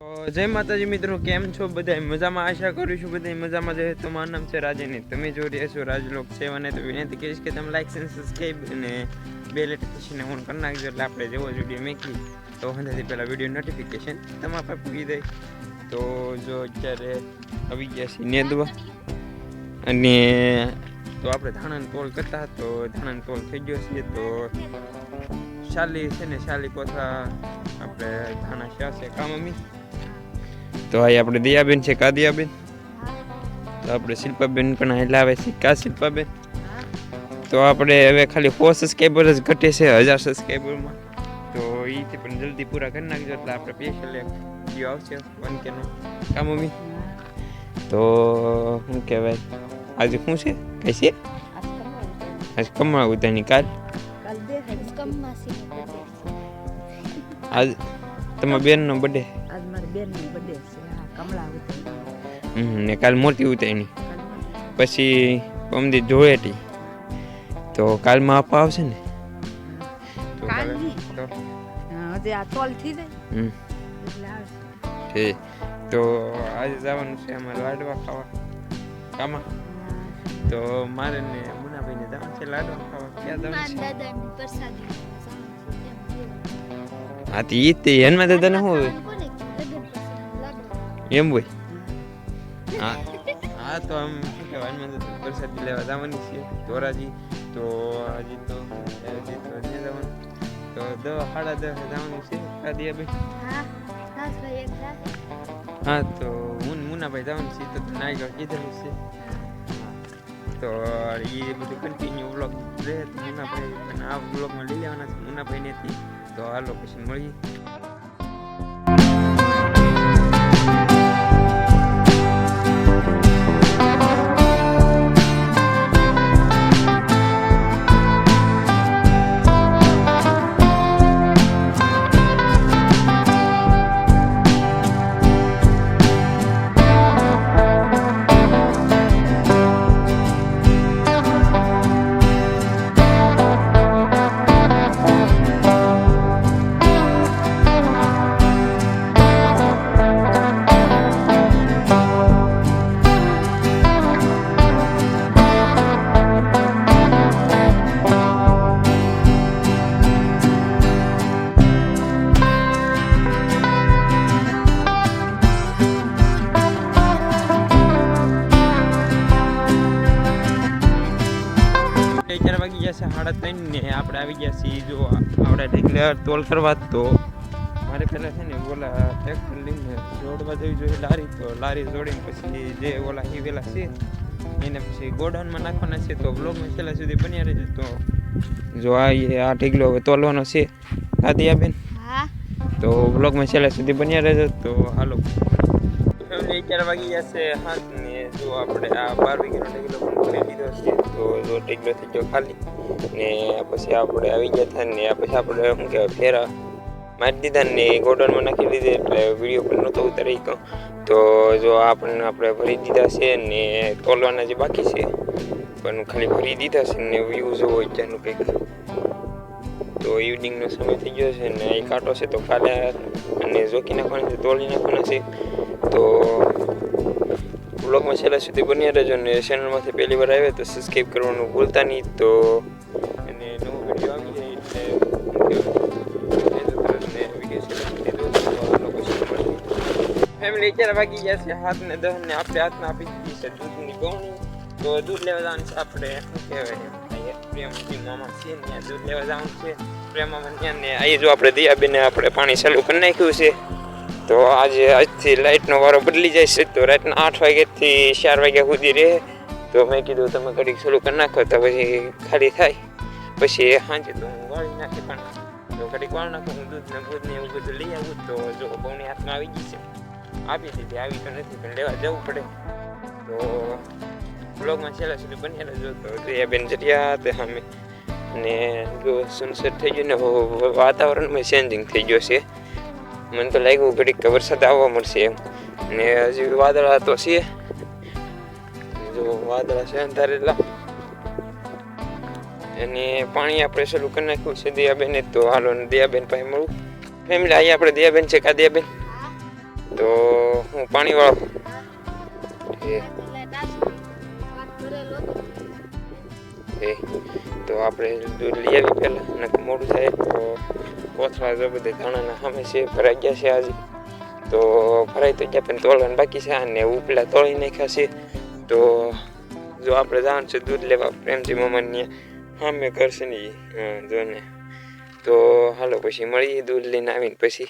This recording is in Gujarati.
જય માતાજી મિત્રો, કેમ છો બધા મજામાં આશા કરું છું બધા મજામાં જ તો મારું નામ છે રાજની. તમે જોઈ રહ્યા છો રાજલોક સેવન તો વિનંતી કરીશ કે તમે લાઈક અને સબસ્ક્રાઈબ અને બે લેટેશનને ઓન કરી નાખજો એટલે આપણે જેવો જ વીડિયો મેકી તો હંધાથી પહેલાં વીડિયો નોટિફિકેશન તમારા પાસે પૂરી દઈ તો જો અત્યારે આવી ગયા છે નેદવા. અને તો આપણે ધાણાને તોલ કરતા તો ધાણાને તોલ થઈ ગયો છે. તો શાલી છે ને શાલી કોથા આપણે ધાણા છે કામ અમી. તો અહીં આપણે દિયાબેન છે કા દિયાબેન તો આપણે શિલ્પાબેન પણ અહીં લાવે છે કા શિલ્પાબેન? તો આપણે હવે ખાલી સો સબસ્ક્રાઈબર જ ઘટે છે હજાર સબસ્ક્રાઈબરમાં તો એ પણ જલ્દી પૂરા કરી નાખજો એટલે આપણે સ્પેશિયલ એક વીડિયો આવશે વન કેનો કા મમ્મી? તો શું કહેવાય આજે શું છે? કઈ છે? આજ કમળા ઉતાની કાલ. આજ તમારા બેનનો બર્થડે બેનનો બર્થડે છે. ને કાલ મોટી ઉતરણી પછી અમદી જોયેટી તો કાલમાં આપવા આવશે ને? તો કાલે કાલની? તો હજી આ તોલ થઈ જાય હમ. એટલે આવશે ઠીક તો આજે જવાનું છે અમારે લાડવા ખાવા. કામાં? તો મારે ને મુનાભાઈને જવાનું છે લાડવા ખાવા. ક્યાં જવાનું છે? હા તો ઈ જ તે હેનમાં દાદાને શું એમ હોય. હા. હા તો આમ શું કહેવાય દાદા પ્રસાદી લેવા જવાની છે. ધોરાજી તો હજી તો હજી તો નહીં જવાનું તો દસ સાડા દસ જવાનું છે કાદિયા ભાઈ હા તો હું ને મુનાભાઈ જવાનું છે તો આગળ કીધેલું છે. તો એ બધું કન્ટિન્યુ વ્લોગ રહે તો મુનાભાઈ આ વ્લોગમાં લઈ લેવાના છે મુનાભાઈનેથી તો આ પછી મળીએ. આવી ગયા છીએ. જો આપણે ઢેકલે તોલ કરવા તો. મારે પહેલાં છે ને ઓલા ટ્રેક્ટર લઈને જોડવા જવી જોઈએ લારી. તો લારી જોડીને પછી જે ઓલા હિવેલા છે એને પછી ગોડાઉનમાં નાખવાના છે. તો બ્લોગમાં છેલ્લા સુધી બન્યા રહેજો. તો જો આ આ ઢીગલો હવે તોલવાનો છે કાદિયા બેન તો બ્લોગમાં છેલ્લા સુધી બન્યા રહેજો. તો હાલો. ફેમિલી ચાર વાગી ગયા છે હાથ ને જો આપણે આ બાર વીઘાનો ટેકલો પણ કરી લીધો છે. તો જો ટેકલો થઈ ગયો ખાલી. ને પછી આપણે આવી ગયા હતા ને પછી આપણે શું કહેવાય ફેરા મારી દીધા ને ગોડાઉનમાં નાખી દીધી એટલે વીડિયો પણ નહોતો ઉતારી ગયો તો જો આપણને આપણે ભરી દીધા છે ને તોલવાના જે બાકી છે, પણ ખાલી ભરી દીધા છે ને વ્યૂ જોવો ત્યાંનું કંઈક. તો ઇવનિંગનો સમય થઈ ગયો છે ને એ કાંટો છે તો કાલે અને જોકી નાખવાના છે, તોલી નાખવાના છે. તો બ્લોગમાં છેલ્લા સુધી બન્યા રહેજો ને ચેનલમાંથી પહેલી વાર આવે તો સબસ્ક્રાઈબ કરવાનું ભૂલતા નહીં. તો અત્યારે વાગી ગયા છે. હાથ ને દહ ને આપણે હાથમાં આપી દીધી છે. દૂધની ગૌણી. તો દૂધ લેવા જવાનું છે આપણે. શું કહેવાય પ્રેમજી મામા છે ને દૂધ લેવા જવાનું છે. પ્રેમામાં અહીં જો આપણે દિયાબેને આપણે પાણી ચાલુ કરી નાખ્યું છે. તો આજે આજથી લાઇટનો વારો બદલી જાય છે. તો રાતના આઠ વાગ્યાથી ચાર વાગ્યા સુધી રહે. તો મેં કીધું તમે ઘડીક ચાલુ કરી નાખો તો પછી ખાલી થાય. પછી સાંજે તો હું વાળી નાખી પણ. તો ઘડીક વાળ નાખું, હું દૂધ ને એવું બધું લઈ આવું તો જો બહુની હાથમાં આવી ગઈ છે. આપી દીધી, આવી તો નથી, પણ લેવા જવું પડે. તો બ્લોગમાં છેલ્લા સુધી બની રહેજો. તો દયાબેન જરિયા તે સામે. અને જો સનસેટ થઈ ગયું ને વાતાવરણમાં ચેન્જિંગ થઈ ગયો છે. મને તો લાગ્યું ઘડીક વરસાદ આવવા મળશે એમ. ને હજી વાદળા તો છે. જો વાદળા છે અંધારેલા અને પાણી આપણે શરૂ કરી નાખ્યું છે દિયાબેને. તો હાલો દિયાબેન પાસે મળું. ફેમિલી અહીંયા આપણે દયાબેન છે કા દિયાબેન? તો હું પાણીવાળો. એ. એ. તો આપણે દૂધ લઈ આવી પહેલાં. નકર મોડું થાય તો કોથળા જો બધે ધાણાના સામે છે, ભરાઈ ગયા છે આજે. તો ભરાઈ તો ગયા, પણ તોલવાનું બાકી છે. અને ઉપલા તોળી નાખ્યા છે. તો જો આપણે જવાનું છે દૂધ લેવા, પ્રેમજી મમ્મી સામે કરશે ને ઈ. હા જો ને તો હાલો, પછી મળીએ દૂધ લઈને આવીને પછી.